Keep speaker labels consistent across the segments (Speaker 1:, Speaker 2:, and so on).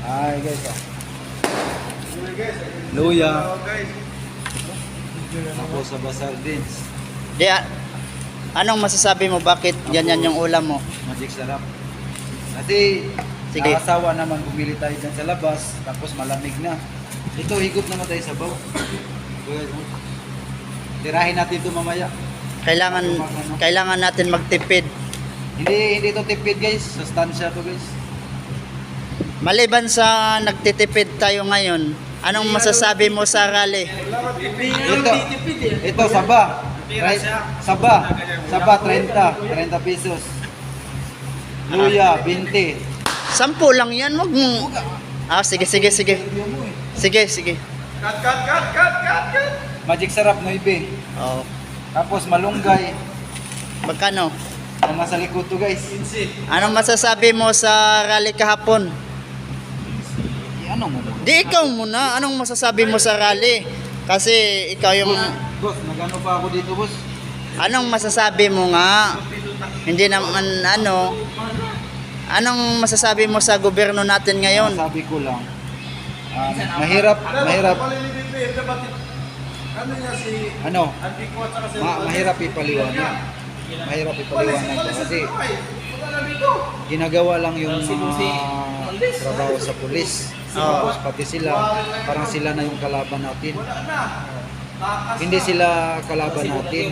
Speaker 1: Ay guys ah. Luya. Tapos sa sardines.
Speaker 2: Di, ah, anong masasabi mo bakit ganyan yung ulam mo?
Speaker 1: Magic sarap. Kasi
Speaker 2: Sige.
Speaker 1: nakasawa naman bumili tayo dyan sa labas, tapos malamig na. Ito, higop naman tayo sa baw. Tirahin natin ito mamaya.
Speaker 2: Kailangan kailangan natin magtipid.
Speaker 1: Hindi, hindi ito tipid guys. Sustansya to guys.
Speaker 2: Maliban sa nagtitipid tayo ngayon, anong masasabi mo sa rally?
Speaker 1: Ito, ito, saba. Right? Saba. Saba, 30. 30 pesos. Luya, 20.
Speaker 2: Sampu lang yan, wag mo. Ah, sige, sige, sige. Sige, sige.
Speaker 1: Magic sarap, 9.
Speaker 2: Oh,
Speaker 1: Tapos malunggay.
Speaker 2: magkano?
Speaker 1: Ang nasa likod to guys.
Speaker 2: Anong masasabi mo sa rally kahapon?
Speaker 1: Ano mo?
Speaker 2: Di ikaw muna, anong masasabi mo sa rally? Kasi ikaw yung
Speaker 1: Boss, nagano pa ako dito boss?
Speaker 2: anong masasabi mo nga? Hindi naman ano Anong masasabi mo sa gobyerno natin ngayon?
Speaker 1: Sabi ko lang, um, mahirap, mahirap,
Speaker 3: Ano
Speaker 1: ano, ma mahirap ipaliwanag. Mahirap ipaliwanag kasi ginagawa lang yung mga trabaho sa pulis. Tapos pati sila, parang sila na yung kalaban natin. Hindi sila kalaban natin.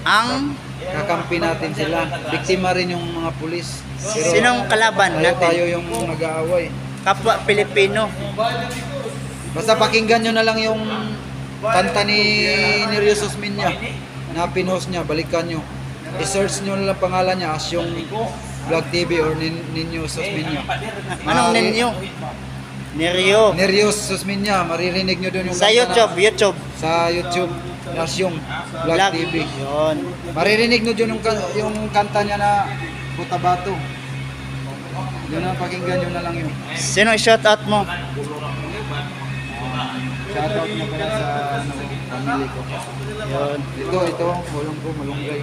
Speaker 2: Ang
Speaker 1: Kakampi natin sila. Biktima rin yung mga pulis. Pero
Speaker 2: sinong kalaban
Speaker 1: tayo, tayo
Speaker 2: natin?
Speaker 1: yung nag-aaway.
Speaker 2: Kapwa Pilipino.
Speaker 1: Basta pakinggan nyo na lang yung kanta ni Nerio Susminya na pinost niya, balikan nyo. I-search nyo na lang pangalan niya as yung Vlog TV or Nin Ninyo Susminya.
Speaker 2: Anong ninyo? Neryo.
Speaker 1: Nerio Susminya, maririnig nyo doon yung
Speaker 2: Sa
Speaker 1: kanta na-
Speaker 2: YouTube, YouTube.
Speaker 1: sa YouTube as yung Vlog
Speaker 2: Vlog.
Speaker 1: TV.
Speaker 2: Yun.
Speaker 1: Maririnig nyo doon yung, yung kanta niya na Butabato. Yun ang pakinggan nyo na lang yun.
Speaker 2: Sino i-shout out mo?
Speaker 1: Shoutout nyo pala sa ano, family ko.
Speaker 2: Yun.
Speaker 1: Ito, ito, hulong ko, malunggay.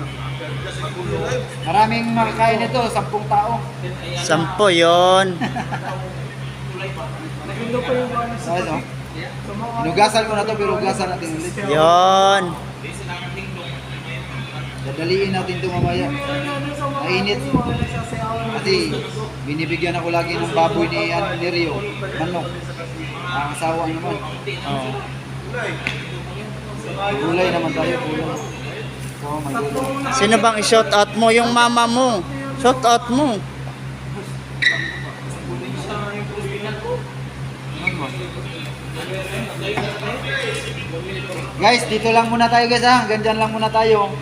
Speaker 1: Maraming makakain ito, sampung tao.
Speaker 2: Sampo yun.
Speaker 1: Sa ano? Inugasan ko na to, pero ugasan natin ulit.
Speaker 2: Yun.
Speaker 1: Dadaliin natin ito mamaya. Mainit. Kasi binibigyan ako lagi ng baboy ni, ano, ni Rio. Manok. Ang asawa naman.
Speaker 2: Oh.
Speaker 1: Gulay naman tayo, gulay. May gulay.
Speaker 2: Sino bang i-shout out mo? Yung mama mo. Shout out mo.
Speaker 1: Guys, dito lang muna tayo guys ha. Ganyan lang muna tayo.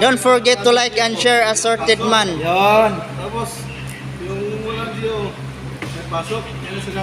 Speaker 2: Don't forget to like and share Assorted Man.
Speaker 1: Yon.
Speaker 3: tapos yung walang diyo, may pasok, yan ang sinabi